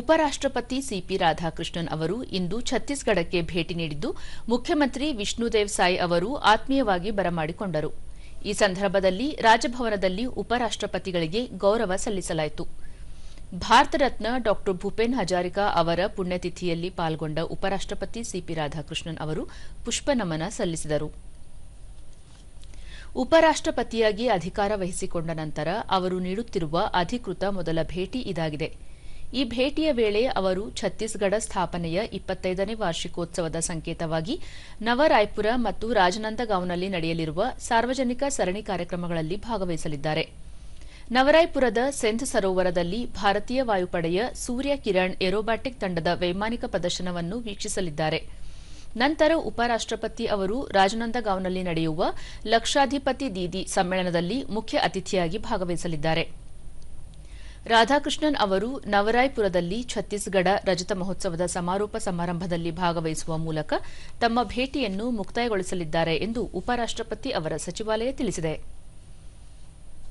ಉಪರಾಷ್ಟ್ರಪತಿ ಸಿಪಿ ರಾಧಾಕೃಷ್ಣನ್ ಅವರು ಇಂದು ಛತ್ತೀಸ್ಗಢಕ್ಕೆ ಭೇಟಿ ನೀಡಿದ್ದು, ಮುಖ್ಯಮಂತ್ರಿ ವಿಷ್ಣುದೇವ್ ಸಾಯಿ ಅವರು ಆತ್ಮೀಯವಾಗಿ ಬರಮಾಡಿಕೊಂಡರು. ಈ ಸಂದರ್ಭದಲ್ಲಿ ರಾಜಭವನದಲ್ಲಿ ಉಪರಾಷ್ಟ್ರಪತಿಗಳಿಗೆ ಗೌರವ ಸಲ್ಲಿಸಲಾಯಿತು. ಭಾರತ ರತ್ನ ಡಾ. ಭೂಪೇನ್ ಹಜಾರಿಕಾ ಅವರ ಪುಣ್ಯತಿಥಿಯಲ್ಲಿ ಪಾಲ್ಗೊಂಡ ಉಪರಾಷ್ಟ್ರಪತಿ ಸಿಪಿ ರಾಧಾಕೃಷ್ಣನ್ ಅವರು ಪುಷ್ಪನಮನ ಸಲ್ಲಿಸಿದರು. ಉಪರಾಷ್ಟ್ರಪತಿಯಾಗಿ ಅಧಿಕಾರ ವಹಿಸಿಕೊಂಡ ನಂತರ ಅವರು ನೀಡುತ್ತಿರುವ ಅಧಿಕೃತ ಮೊದಲ ಭೇಟಿ ಇದಾಗಿದೆ. ಈ ಭೇಟಿಯ ವೇಳೆ ಅವರು ಛತ್ತೀಸ್ಗಢ ಸ್ಥಾಪನೆಯ ಇಪ್ಪತ್ತೈದನೇ ವಾರ್ಷಿಕೋತ್ಸವದ ಸಂಕೇತವಾಗಿ ನವರಾಯ್ಪುರ ಮತ್ತು ರಾಜನಂದಗಾಂವ್ನಲ್ಲಿ ನಡೆಯಲಿರುವ ಸಾರ್ವಜನಿಕ ಸರಣಿ ಕಾರ್ಯಕ್ರಮಗಳಲ್ಲಿ ಭಾಗವಹಿಸಲಿದ್ದಾರೆ. ನವರಾಯ್ಪುರದ ಸೆಂಧ್ ಸರೋವರದಲ್ಲಿ ಭಾರತೀಯ ವಾಯುಪಡೆಯ ಸೂರ್ಯ ಕಿರಣ್ ಏರೋಬ್ಯಾಟಿಕ್ ತಂಡದ ವೈಮಾನಿಕ ಪ್ರದರ್ಶನವನ್ನು ವೀಕ್ಷಿಸಲಿದ್ದಾರೆ. ನಂತರ ಉಪರಾಷ್ಟಪತಿ ಅವರು ರಾಜನಂದಗಾಂವ್ನಲ್ಲಿ ನಡೆಯುವ ಲಕ್ಷಾಧಿಪತಿ ದೀದಿ ಸಮ್ಮೇಳನದಲ್ಲಿ ಮುಖ್ಯ ಅತಿಥಿಯಾಗಿ ಭಾಗವಹಿಸಲಿದ್ದಾರೆ. ರಾಧಾಕೃಷ್ಣನ್ ಅವರು ನವರಾಯ್ಪುರದಲ್ಲಿ ಛತ್ತೀಸ್ಗಢ ರಜತ ಮಹೋತ್ಸವದ ಸಮಾರೋಪ ಸಮಾರಂಭದಲ್ಲಿ ಭಾಗವಹಿಸುವ ಮೂಲಕ ತಮ್ಮ ಭೇಟಿಯನ್ನು ಮುಕ್ತಾಯಗೊಳಿಸಲಿದ್ದಾರೆ ಎಂದು ಉಪರಾಷ್ಟ್ರಪತಿ ಅವರ ಸಚಿವಾಲಯ ತಿಳಿಸಿದೆ.